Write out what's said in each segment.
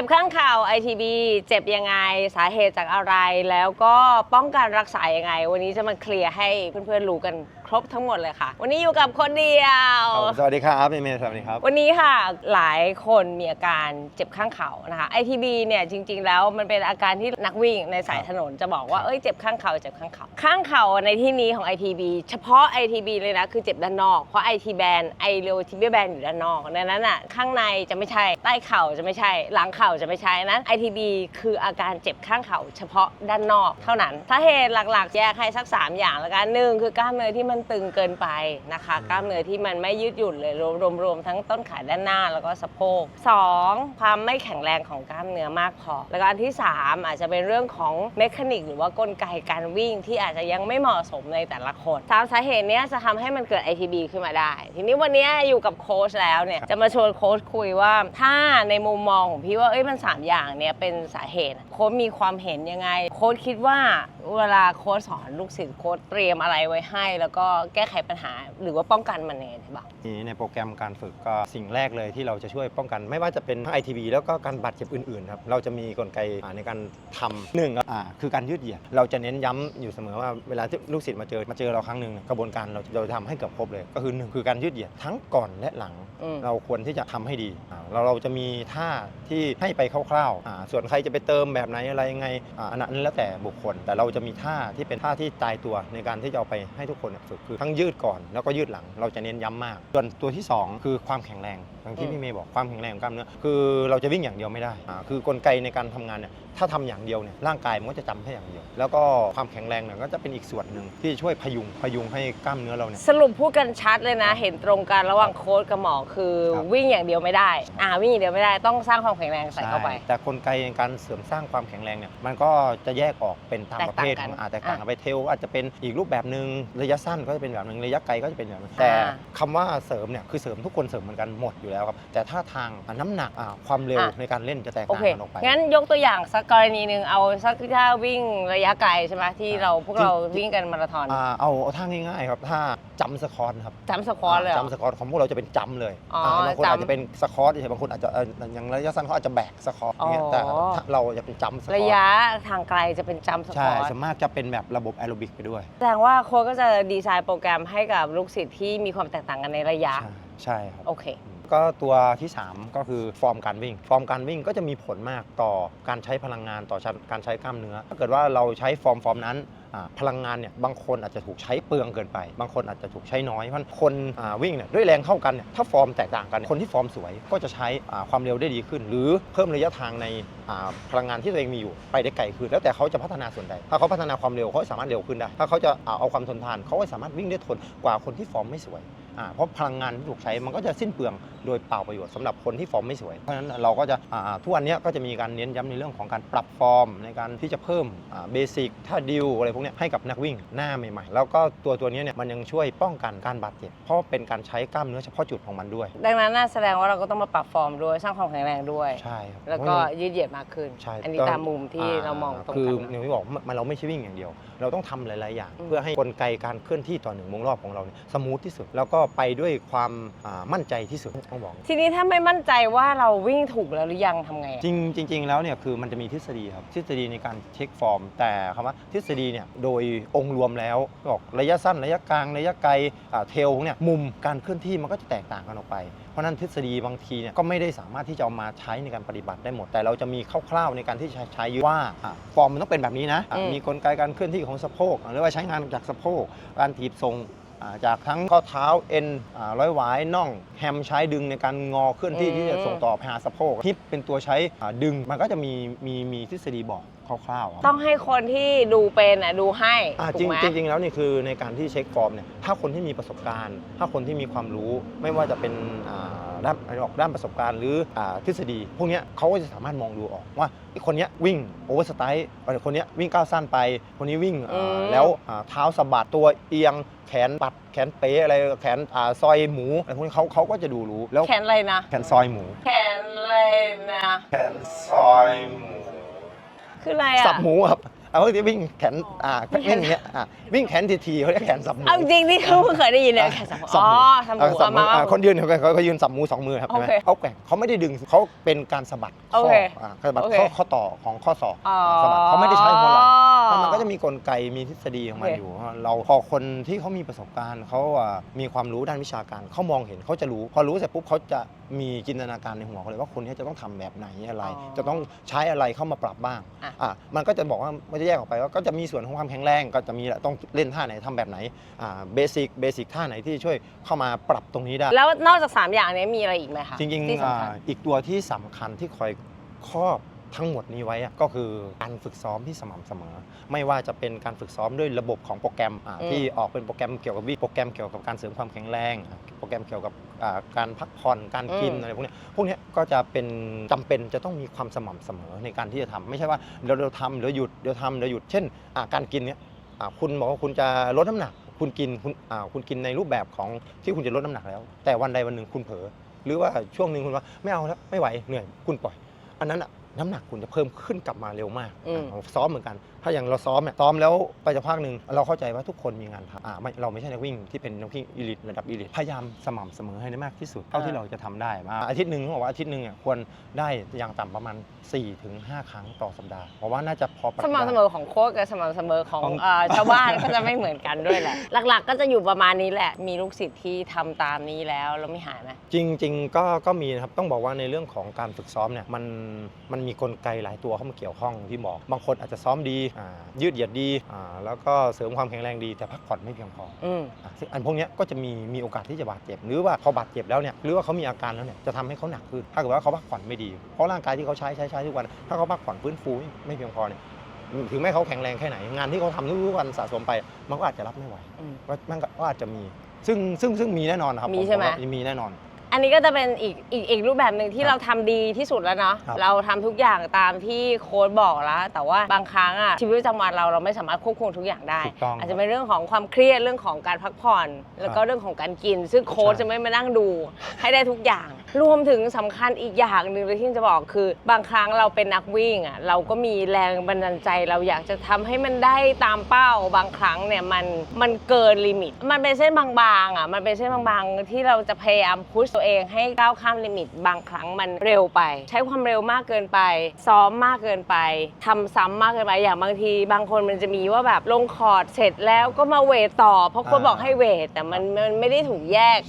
จ็บข้างข่าว ITB เจ็บยังไงสาเหตุจากอะไรแล้วก็ป้องกันรักษายังไง วันนี้จะมาเคลียร์ให้เพื่อนๆรู้กัน ครบทั้งหมดเลยค่ะ วันนี้อยู่กับคนเดียว ครับสวัสดีครับเมย์เมย์สวัสดีครับ วันนี้ค่ะหลายคนมีอาการเจ็บข้างเข่านะคะ ITB เนี่ยจริง ๆ แล้วมันเป็นอาการที่นักวิ่งในสายถนนจะบอกว่าเอ้ยเจ็บข้างเข่าเจ็บข้างเข่าข้างเข่าในที่นี้ของ ITB เฉพาะ ITB เลยนะคือเจ็บด้านนอกเพราะ IT band ไอเรโอทิเบียแบนอยู่ด้านนอกดังนั้นอะข้างในจะไม่ใช่ใต้เข่าจะไม่ใช่ หลังเข่าจะไม่ใช่นั้น ITB คืออาการเจ็บข้างเข่าเฉพาะด้านนอกเท่านั้นสาเหตุหลักๆแยกให้สัก 3 อย่างละกันหนึ่งคือกล้ามเนื้อที่มันตึงเกินไปนะคะ กล้ามเนื้อที่มันไม่ยืดหยุ่นเลยรวมๆรวมๆทั้งต้นขาด้านหน้าแล้วก็สะโพกสองความไม่แข็งแรงของกล้ามเนื้อมากพอ แล้วก็อันที่ 3 อาจจะเป็นเรื่องของเมคานิกหรือว่ากลไกการวิ่งที่อาจจะยังไม่เหมาะสมในแต่ละคนสามสาเหตุเนี้ยจะทำให้มันเกิด ITB ขึ้นมาได้ ทีนี้วันเนี้ยอยู่กับโค้ชแล้วเนี่ยจะมาชวนโค้ชคุยว่าถ้าในมุมมองของพี่ว่าเอ้ยมันสามอย่างเนี้ยเป็นสาเหตุโค้ชมีความเห็นยังไง โค้ชคิดว่า เวลาโค้ชสอนลูกศิษย์โค้ชเตรียมอะไรไว้ให้ แล้วก็แก้ไขปัญหาหรือว่าป้องกันมันยังไงได้บ้างนี่ในโปรแกรมการฝึกก็สิ่งแรกเลยที่เราจะช่วยป้องกัน ไม่ว่าจะเป็นทั้ง ITB แล้วก็การบาดเจ็บอื่นๆครับเราจะมีกลไกอ่าในการทำหนึ่งอ่าคือการยืดเหยียดเราจะเน้นย้ำอยู่เสมอว่าเวลาที่ลูกศิษย์มาเจอมาเจอเราครั้งหนึ่งเนี่ยกระบวนการเราเราจะทำให้เกือบครบเลย ก็คือหนึ่งคือการยืดเหยียดทั้งก่อนและหลัง อืม เราควรที่จะทำให้ดีอ่าเราเราจะมีท่าที่ให้ไปคร่าวๆอ่าส่วนใครจะไปเติมแบบไหนอะไรยังไงอ่าอันนั้นแล้วแต่บุคคล แต่เราจะมีท่าที่เป็นท่าที่ตายตัวในการที่จะเอาไปให้ทุกคนเนี่ยฝึกคือทั้งยืดก่อนแล้วก็ยืดหลัง เราจะเน้นย้ำมาก ส่วนตัวที่สองคือความแข็งแรงอย่างที่อืมพี่เมย์บอกความแข็งแรงของกล้ามเนื้อคือเราจะวิ่งอย่างเดียวไม่ได้อ่าคือกลไกในการทำงานเนี่ยถ้าทำอย่างเดียวเนี่ยร่างกายมันก็จะจำแค่อย่างเดียว แล้วก็ความแข็งแรงเนี่ยก็จะเป็นอีกส่วนหนึ่งที่ช่วยพยุงพยุงให้กล้ามเนื้อเราเนี่ยสรุปพูดกันชัดเลยนะ เห็นตรงกันระหว่างโค้ชกับหมอคือครับวิ่งอย่างเดียวไม่ได้อ่าวิ่งอย่างเดียวไม่ได้ต้องสร้างความแข็งแรงใส่เข้าไปใช่แต่กลไกในการเสริมสร้างความแข็งแรงเนี่ยมันก็จะแยกออกเป็นตามแตกประเภทต่างขกัอนงอาแตกต่างกันไปเทลอาจจะเป็นอีกรูปแบบหนึ่งระยะสั้นก็จะเป็นแบบหนึ่งระยะไกลก็จะเป็นแบบหนึงแต่อ่าคำว่าเสริมเนี่ยคือเสริมทุกคนเสริมเหมือนกันหมดอยู่แล้วครับแต่ถ้าทางน้ำหนักอ่าความเร็วอะในการเล่นจะแตกโอต่างเคกันออกไปงั้นยกตัวอย่างสักกรณีหนึ่งเอาสักถ้าวิ่งระยะไกลใช่ไหมที่อ่าเราพวกจริงเราวิ่งกันมาราธอนอ่าเอาเอาท่าง่ายๆครับท่า จำสควอตครับจำสควอตเลยเหรอ จำสควอตของพวกเราจะเป็นจำเลยอ๋ออ่าบางคนจำอาจจะเป็นสควอตเฉยๆบางคนอาจจะเอ่ออย่างระยะสั้นเขาอาจจะแบกสควอตอย่างเงี้ยแต่อ๋อถ้าเราจะเป็นจำสควอตระยะทางไกลจะเป็นจำสควใช่อตส่วนมากจะเป็นแบบระบบแอโรบิกไปด้วยแสดงว่าโค้ชก็จะดีไซน์โปรแกรมให้กับลูกศิษย์ที่มีความแตกต่างกันในระยะ ใช่ใช่ครับ โอเค ก็ตัวที่ 3 ก็คือฟอร์มการวิ่ง ฟอร์มการวิ่งก็จะมีผลมากต่อการใช้พลังงานต่อการใช้กล้ามเนื้อ ถ้าเกิดว่าเราใช้ฟอร์มฟอร์มนั้นอ่า พลังงานเนี่ยบางคนอาจจะถูกใช้เปลืองเกินไป บางคนอาจจะถูกใช้น้อยเพราะคนวิ่งเนี่ยด้วยแรงเท่ากันเนี่ยถ้าฟอร์มแตกต่างกันคนที่ฟอร์มสวยก็จะใช้ความเร็วได้ดีขึ้น หรือเพิ่มระยะทางในพลังงานที่ตัวเองมีอยู่ไปได้ไกลขึ้นแล้วแต่เขาจะพัฒนาส่วนใดถ้าเขาพัฒนาความเร็วเขาสามารถเร็วขึ้นได้ ถ้าเขาจะเอาความทนทานเขาก็สามารถวิ่งได้ทนกว่าคนที่ฟอร์มไม่สวย เพราะพลังงานที่ถูกใช้มันก็จะสิ้นเปลืองโดยเปล่าประโยชน์สำหรับคนที่ฟอร์มไม่สวย เพราะฉะนั้นเราก็จะอ่าทุกวันเนี้ยก็จะมีการเน้นย้ำในเรื่องของการปรับฟอร์ม ในการที่จะเพิ่มเบสิกถ้าดิวอะไรพวกเนี้ยให้กับนักวิ่งหน้าใหม่ๆ แล้วก็ตัวตัวเนี้ยเนี่ยมันยังช่วยป้องกันการบาดเจ็บเพราะเป็นการใช้กล้ามเนื้อเฉพาะจุดของมันด้วย ดังนั้นน่าแสดงว่าเราก็ต้องมาปรับฟอร์มด้วยสร้างความแข็งแรงด้วยใช่ครับแล้วก็ยืดเหยียดมากขึ้นใช่อันนี้ตามมุมที่เรามองตรงคือกันอย่างที่บอกมันเราไม่ใช่วิ่งอย่างเดียว เราต้องทำหลาย ๆ อย่างอืมเพื่อให้กลไกการเคลื่อนที่ต่อหนึ่งวงรอบของเราเนี่ยสมูทที่สุดแล้วก็ไปด้วยความอ่ามั่นใจที่สุดต้องบอก ทีนี้ถ้าไม่มั่นใจว่าเราวิ่งถูกแล้วหรือยังทำไงอะจริงจริง ๆ แล้วเนี่ยคือมันจะมีทฤษฎีครับทฤษฎีในการเช็คฟอร์ม แต่คำว่าทฤษฎีเนี่ยโดยองค์รวมแล้วบอกระยะสั้นระยะกลางระยะไกลอ่าเทลเนี่ยมุมการเคลื่อนที่มันก็จะแตกต่างกันออกไป เพราะฉะนั้นทฤษฎีบางทีเนี่ยก็ไม่ได้สามารถที่จะเอามาใช้ในการปฏิบัติได้หมด แต่เราจะมีคร่าวๆในการที่ใช้ใช้ว่าอ่าฟอร์มมันต้องเป็นแบบนี้นะอ่าอืม มีกลไกการเคลื่อนที่ของสะโพกหรือว่าใช้งานจากสะโพกการถีบทรงอ่า จากทั้งข้อเท้าเอ็นอ่าร้อยหวายน่องแฮมใช้ดึงในการงอเคลื่อนที่ที่จะส่งต่อไปหาสะโพกฮิปเป็นตัวใช้อ่าดึงมันก็จะมีมีมีทฤษฎีบอกคร่าวๆครับต้องให้คนที่ดูเป็นอะดูให้อ่าถูจริกงไหมจริงๆแล้วนี่คือในการที่เช็คฟอร์มเนี่ยถ้าคนที่มีประสบการณ์ ถ้าคนที่มีความรู้ไม่ว่าจะเป็นอ่า ด้านออกด้านประสบการณ์หรืออ่าทฤษฎี พวกเนี้ยเขาก็จะสามารถมองดูออกว่าไอ้คนเนี้ยวิ่งโอเวอร์สไตล์คนเนี้ยวิ่งก้าวสั้นไป คนนี้วิ่งอ่าอืมแล้วอ่าเท้าสะบัดตัวเอียงแขนปัดแขนเป๊ะอะไรแขนอ่าซอยหมูอะไรพวกนี้เขาเขาก็จะดูรู้แล้วแขนอะไรนะ แขนซอยหมู แขนอะไรนะ แขนซอยหมู คืออะไรอะสับหมูครับ เอาที่วิ่งแขนอ่าวิ่งอย่างเงี้ยอ่าวิ่งแขนทีๆเขาเรียกแขนสับหมูเอาจริงๆนี่เขาเพิ่งเคยได้ยินเลยแค่สามอ๋อสามหมูเสับเอามาอ่ามาคนยืนเขาเขาเขายืนสับหมูสองมือครับโอใช่ไหมเคเขาแกว่งเขาไม่ได้ดึงเขาเป็นการสะบัดข้โอเคอ่าสะบัดโอเคข้อข้อต่อของข้อศอกอ๋อสะบัดเขาไม่ได้ใช้หัวไหล่แล้วมันก็จะมีกลไกมีทฤษฎีของมันโอเคอยู่ว่าเราพอคนที่เขามีประสบการณ์เขาอะมีความรู้ด้านวิชาการเขามองเห็นเขาจะรู้ พอรู้เสร็จปุ๊บเขาจะมีจินตนาการในหัวเขาเลยว่าคนนี้จะต้องทำแบบไหนอะไรอ๋อจะต้องใช้อะไรเข้ามาปรับบ้างอะอะมันก็จะบอกว่ามันจะแยกออกไปว่าก็จะมีส่วนของความแข็งแรง ก็จะมีแหละต้องเล่นท่าไหนทำแบบไหนอ่าเบสิกเบสิกท่าไหนที่ช่วยเข้ามาปรับตรงนี้ได้ แล้วนอกจาก 3 อย่างนี้มีอะไรอีกไหมคะจริงที่ๆอ่าสำคัญอีกตัวที่สำคัญที่คอยครอบ ทั้งหมดนี้ไว้อะก็คือการฝึกซ้อมที่สม่ำเสมอ ไม่ว่าจะเป็นการฝึกซ้อมด้วยระบบของโปรแกรมอ่าอืมที่ออกเป็นโปรแกรมเกี่ยวกับวิ่งโปรแกรมเกี่ยวกับการเสริมความแข็งแรงอะโปรแกรมเกี่ยวกับอ่าการพักผ่อนการกินอะไรพวกเนี้ยพวกเนี้ยก็จะเป็นจำเป็นจะต้องมีความสม่ำเสมอในการที่จะทำไม่ใช่ว่าเดี๋ยวเราทำเดี๋ยวหยุดเดี๋ยวทำเดี๋ยวหยุดเช่นอ่าการกินเนี้ยอ่าคุณบอกว่าคุณจะลดน้ำหนัก คุณกินคุณอ่าคุณกินในรูปแบบของที่คุณจะลดน้ำหนักแล้ว แต่วันใดวันหนึ่งคุณเผลอหรือว่าช่วงหนึ่งคุณว่าไม่เอาแล้วไม่ไหวเหนื่อยคุณปล่อย อันนั้นอะ น้ำหนักคุณจะเพิ่มขึ้นกลับมาเร็วมากอืมอะซ้อมเหมือนกันถ้าอย่างเราซ้อมเนี่ยซ้อมแล้วไปจะพักหนึ่งเราเข้าใจว่าทุกคนมีงานทำอ่าไม่เราไม่ใช่นักวิ่งที่เป็นนักวิ่งอีลิทระดับอีลิทพยายามสม่ำเสมอให้ได้มากที่สุดเท่าที่เราจะทำได้มาอาทิตย์หนึ่งเขาบอกว่าอาทิตย์หนึ่งอะควรได้อย่างต่ำประมาณ4-5ถึง5ครั้งต่อสัปดาห์เพราะว่าน่าจะพอปรับสม่ำเสมได้ อของโค้ชกับสม่ำเสมอของของ เอ่อชาวบ้าน ก็จะไม่เหมือนกันด้วยแหละ หลักๆ ก็จะอยู่ประมาณนี้แหละ มีลูกศิษย์ที่ทำตามนี้แล้วแล้วไม่หายไหม จริงๆก็ก็มีนะครับ ต้องบอกว่าในเรื่องของการฝึกซ้อมเนี่ยมันมันมีกลไกหลายตัวเข้ามาเกี่ยวข้องที่บอก บางคนอาจจะซ้อมดีอ่ายืดเหยียดดีอ่าแล้วก็เสริมความแข็งแรงดีแต่พักผ่อนไม่เพียงพออืมอะซึ่งอันพวกเนี้ยก็จะมีมีโอกาสที่จะบาดเจ็บ หรือว่าพอบาดเจ็บแล้วเนี่ยหรือว่าเขามีอาการแล้วเนี่ยจะทำให้เขาหนักขึ้นถ้าเกิดว่าเขาพักผ่อนไม่ดี เพราะร่างกายที่เขาใช้ใช้ใช้ทุกวัน ถ้าเขาพักผ่อนฟื้นฟูไม่เพียงพอเนี่ยถึงแม้เขาแข็งแรงแค่ไหน งานที่เขาทำทุกๆวันสะสมไป มันก็อาจจะรับไม่ไหวอืมก็มันก็อาจจะมี ซึ่งซึ่งซึ่งมีแน่นอนนะครับมีผใช่ไหมว่ามีแน่นอน อันนี้ก็จะเป็นอีกอีกอีกรูปแบบหนึ่งที่ครับเราทำดีที่สุดแล้วเนาะครับ เราทำทุกอย่างตามที่โค้ดบอกแล้ว แต่ว่าบางครั้งอะชีวิตประจำวันเราเราไม่สามารถควบคุมทุกอย่างได้ ถูกต้องอาจจะเป็นเรื่องของความเครียดเรื่องของการพักผ่อน แล้วก็เรื่องของการกิน ซึ่งโค้ชใช่จะไม่มานั่งดูให้ได้ทุกอย่างรวมถึงสำคัญอีกอย่างหนึ่งเลยที่จะบอกคือ บางครั้งเราเป็นนักวิ่งอะเราก็มีแรงบันดาลใจเราอยากจะทำให้มันได้ตามเป้าบางครั้งเนี่ยมันมันเกินลิมิต มันเป็นเส้นบางๆอะมันเป็นเส้นบางๆ ที่เราจะพยายามพุชตัวเองให้ก้าวข้ามลิมิต บางครั้งมันเร็วไป ใช้ความเร็วมากเกินไป ซ้อมมากเกินไปทำซ้ำมากเกินไปอย่างบางที บางคนมันจะมีว่าแบบลงคอร์ดเสร็จแล้วก็มาเวทต่อ เพราะคนอ่าบอกให้เวทแต่มันมันไม่ได้ถูกแยก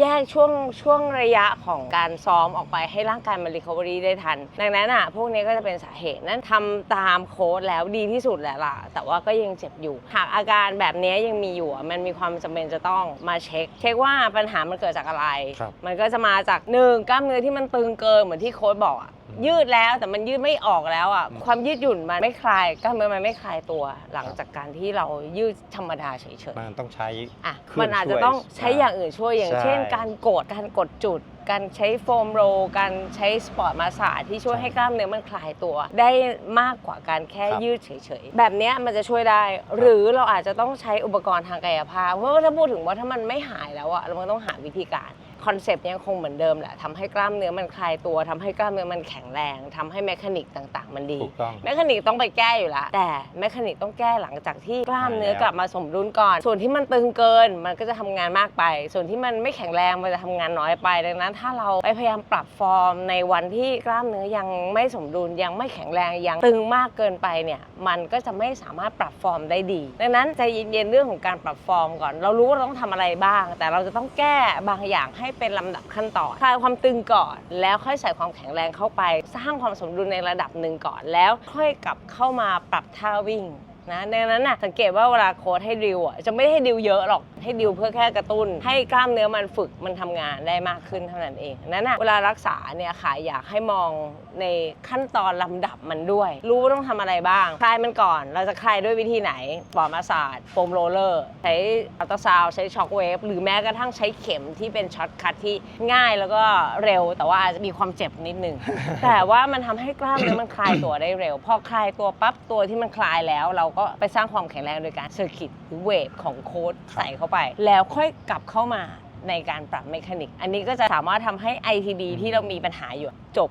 แยกช่วงช่วงระยะของการซ้อมออกไปให้ร่างกายมันรีคอเวอรี่ได้ทัน ดังนั้นอะพวกนี้ก็จะเป็นสาเหตุนั้นทำตามโค้ดแล้วดีที่สุดแหละล่ะ แต่ว่าก็ยังเจ็บอยู่ หากอาการแบบนี้ยังมีอยู่อะมันมีความจำเป็นจะต้องมาเช็ค เช็คว่าปัญหามันเกิดจากอะไรครับมันก็จะมาจากหนึ่งกล้ามเนื้อที่มันตึงเกินเหมือนที่โค้ดบอกอะอืม ยืดแล้วแต่มันยืดไม่ออกแล้วอะอืมความยืดหยุ่นมันไม่คลายกล้ามเนื้อมันไม่คลายตัว หลังจากการที่เรายืดธรรมดาเฉยๆมันต้องใช้อะเครื่องมันอาจจะช่วยต้องใช้อ่าอย่างอื่นช่วยอย่างใช่เช่นการกดการกดจุด การใช้โฟมโรลการใช้สปอร์ตมาสาจที่ช่วยใช่ให้กล้ามเนื้อมันคลายตัว ได้มากกว่าการแค่ครับยืดเฉยๆแบบเนี้ยมันจะช่วยได้ หรือเราอาจจะต้องใช้อุปกรณ์ทางกายภาพเพราะว่าถ้าพูดถึงว่าถ้ามันไม่หายแล้วอะเราก็ต้องหาวิธีการ คอนเซปต์ยังคงเหมือนเดิมแหละทำให้กล้ามเนื้อมันคลายตัวทำให้กล้ามเนื้อมันแข็งแรงทำให้แมคานิกต่างๆ มันดี ถูกต้อง แมคานิกต้องไปแก้อยู่แล้วแต่แมคานิกต้องแก้หลังจากที่กล้ามเนื้อกลับมาสมดุลก่อน ส่วนที่มันตึงเกินมันก็จะทำงานมากไป ส่วนที่มันไม่แข็งแรงมันจะทำงานน้อยไป ดังนั้น ถ้าเราไปพยายามปรับฟอร์มในวันที่กล้ามเนื้อยังไม่สมดุลยังไม่แข็งแรงยังตึงมากเกินไปเนี่ยมันก็จะไม่สามารถปรับฟอร์มได้ดี ดังนั้นใจเย็นๆเรื่องของการปรับฟอร์มก่อน เรารู้ว่าเราต้องทำอะไรบ้าง แต่เราจะต้องแก้บางอย่างให้เป็นลำดับขั้นตอนคลายความตึงก่อน แล้วค่อยใส่ความแข็งแรงเข้าไป สร้างความสมดุลในระดับหนึ่งก่อน แล้วค่อยกลับเข้ามาปรับท่าวิ่งนะดังนั้นน่ะสังเกตว่าเวลาโค้ชให้ดิวอะจะไม่ได้ให้ดิวเยอะหรอก ให้ดิวเพื่อแค่กระตุ้น ให้กล้ามเนื้อมันฝึกมันทำงานได้มากขึ้นเท่านั้นเองนั้นนะเวลารักษาเนี่ยค่ะอยากให้มองในขั้นตอนลำดับมันด้วย รู้ว่าต้องทำอะไรบ้าง คลายมันก่อน เราจะคลายด้วยวิธีไหนปอมาสาดโฟมโรลเลอร์ ใช้อัลตราซาวด์ใช้ช็อคเวฟหรือแม้กระทั่งใช้เข็มที่เป็นช็อตคัทที่ง่ายแล้วก็เร็ว แต่ว่าอาจจะมีความเจ็บนิดนึง แต่ว่ามันทำให้กล้ามเนื้อมันคลายตัวได้เร็ว พอคลายตัวปั๊บตัวที่มันคลายแล้ว เราก็ไปสร้างความแข็งแรงโดยการเซอร์กิตหรือเวทของโค้ดใส่เข้าไปแล้วค่อยกลับเข้ามาในการปรับเมคานิก อันนี้ก็จะสามารถทำให้ ITB ที่เรามีปัญหาอยู่จบ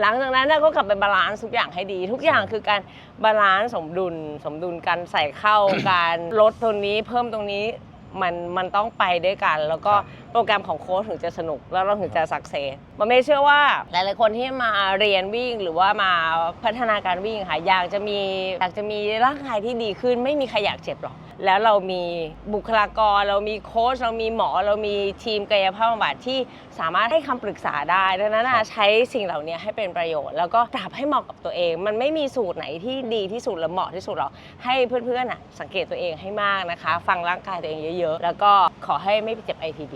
หลังจากนั้นน่ะก็กลับไปบาลานซ์ทุกอย่างให้ดี ทุกอย่างคือการบาลานซ์สมดุล สมดุลการใส่เข้าการลดตรงนี้เพิ่มตรงนี้มันมันต้องไปด้วยกัน แล้วก็ครับ โปรแกรมของโค้ชถึงจะสนุก แล้วเราถึงจะสักเซสมันไม่เชื่อว่าหลายๆคนที่มาเรียนวิ่งหรือว่ามาพัฒนาการวิ่งค่ะอยากจะมีอยากจะมีร่างกายที่ดีขึ้น ไม่มีใครอยากเจ็บหรอกแล้วเรามีบุคลากร เรามีโค้ชเรามีหมอเรามีทีมกายภาพบำบัดที่สามารถให้คำปรึกษาได้ดังนั้นคน่ะรับใช้สิ่งเหล่านี้ให้เป็นประโยชน์ แล้วก็ปรับให้เหมาะกับตัวเอง มันไม่มีสูตรไหนที่ดีที่สุดหรือเหมาะที่สุดหรอกให้เพื่อนๆน่ะสังเกตตัวเองให้มากนะคะ ฟังร่างกายตัวเองเยอะ ๆ แล้วก็ขอให้ไม่ไปเจ็บ ITB